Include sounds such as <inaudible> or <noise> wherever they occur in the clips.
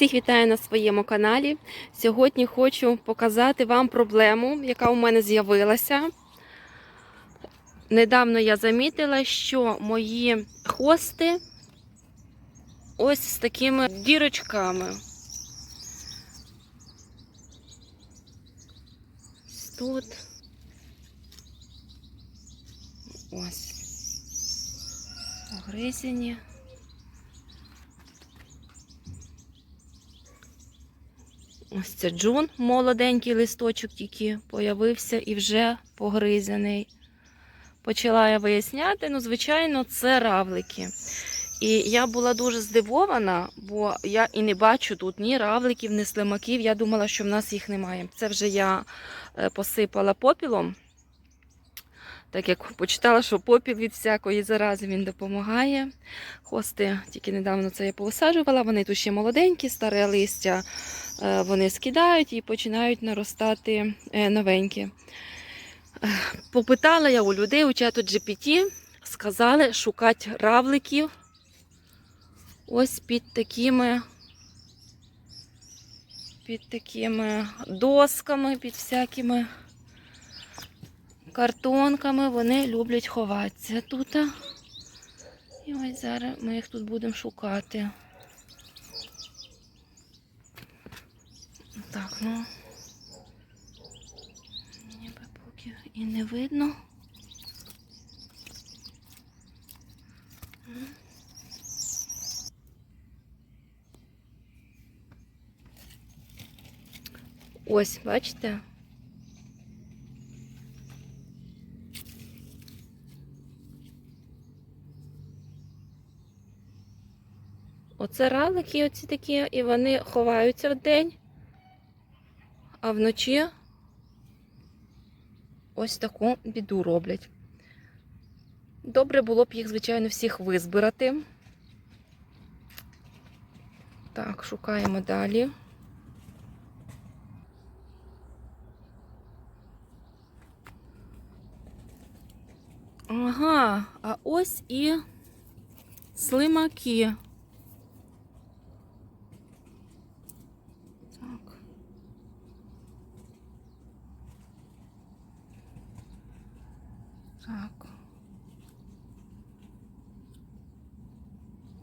Всіх вітаю на своєму каналі. Сьогодні хочу показати вам проблему, яка у мене з'явилася. Недавно я замітила, що мої хости ось з такими дірочками. Тут. Ось. Огризені. Ось це джун, молоденький листочок тільки появився і вже погризений. Почала я виясняти, ну, звичайно, це равлики. І я була дуже здивована, бо я і не бачу тут ні равликів, ні слимаків. Я думала, що в нас їх немає. Це вже я е, посипала попілом. Так як почитала, що попіл від всякої зарази він допомагає. Хости тільки недавно це я повисаджувала, вони тут ще молоденькі, старе листя е, вони скидають і починають наростати е, новенькі. Е, Попитала я у людей у чату GPT, сказали шукати равликів ось під такими, під такими досками, під всякими картонками. Вони люблять ховатися тут. І ось зараз ми їх тут будемо шукати. Так, ну. Ніби поки і не видно. Ось, бачите? Оце равлики оці такі, і вони ховаються вдень, а вночі ось таку біду роблять. Добре було б їх, звичайно, всіх визбирати. Так, шукаємо далі. Ага, а ось і слимаки. Так. Так.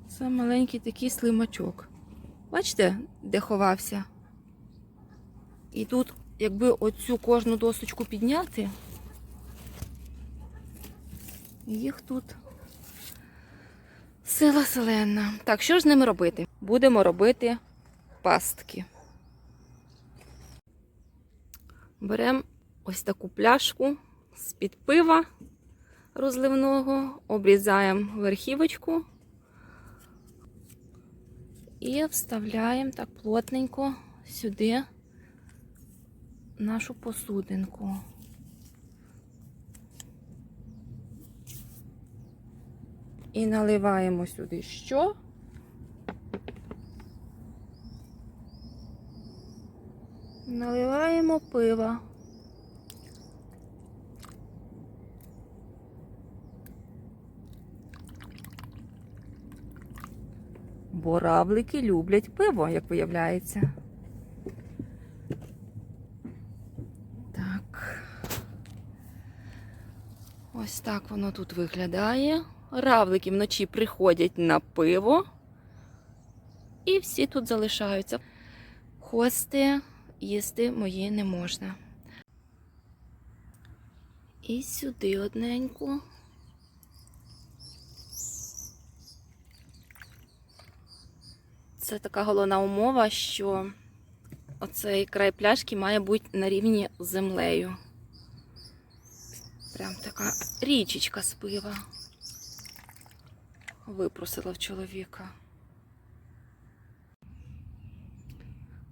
Це маленький такий слимачок. Бачите, де ховався? І тут, якби оцю кожну досочку підняти, їх тут сила селена. Так, що ж з ними робити? Будемо робити пастки. Беремо ось таку пляшку з-під пива розливного, обрізаємо верхівочку і вставляємо так плотненько сюди нашу посудинку. І наливаємо сюди що? Наливаємо пиво. Бо равлики люблять пиво, як виявляється. Так. Ось так воно тут виглядає. Равлики вночі приходять на пиво. І всі тут залишаються. Хости їсти мої не можна. І сюди одненьку. Це така головна умова, що оцей край пляшки має бути на рівні з землею. Прям така річечка з пива. Випросила в чоловіка.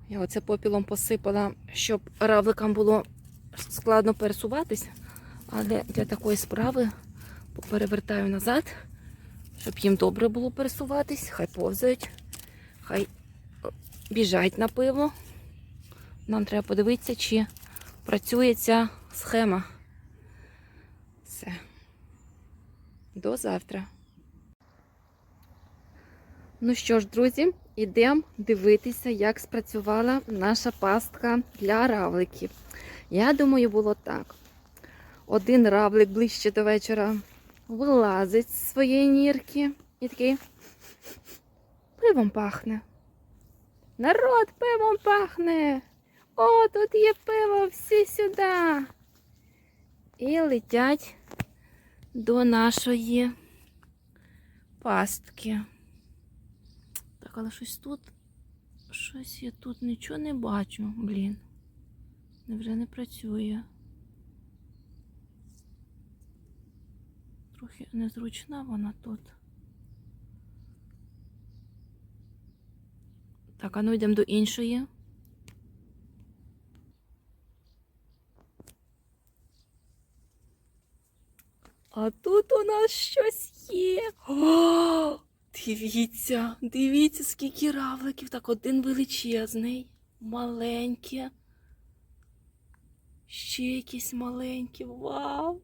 Я оце попілом посипала, щоб равликам було складно пересуватись, але для такої справи перевертаю назад, щоб їм добре було пересуватись, хай повзають, хай біжать на пиво. Нам треба подивитися, чи працює ця схема. Все. До завтра. Ну що ж, друзі, ідемо дивитися, як спрацювала наша пастка для равликів. Я думаю, було так. Один равлик ближче до вечора вилазить з своєї нірки і такий пивом пахне. Народ пивом пахне. О, тут є пиво, всі сюди. І летять до нашої пастки. Але щось тут, щось я тут нічого не бачу, блін. Невже не працює? Трохи незручна вона тут. Так, а ну йдемо до іншої. А тут у нас щось є. <gasps> О, дивіться, дивіться, скільки равликів. Так, один величезний, маленьке. Ще якісь маленькі. Вау!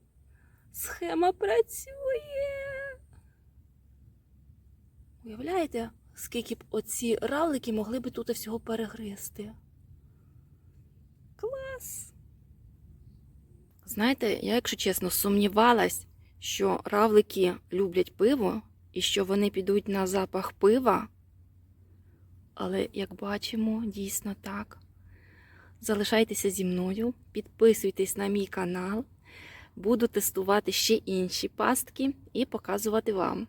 Схема працює. Уявляєте, скільки б оці равлики могли би тут всього перегризти? Клас! Знаєте, я, якщо чесно, сумнівалась, що равлики люблять пиво і що вони підуть на запах пива. Але, як бачимо, дійсно так. Залишайтеся зі мною, підписуйтесь на мій канал. Буду тестувати ще інші пастки і показувати вам.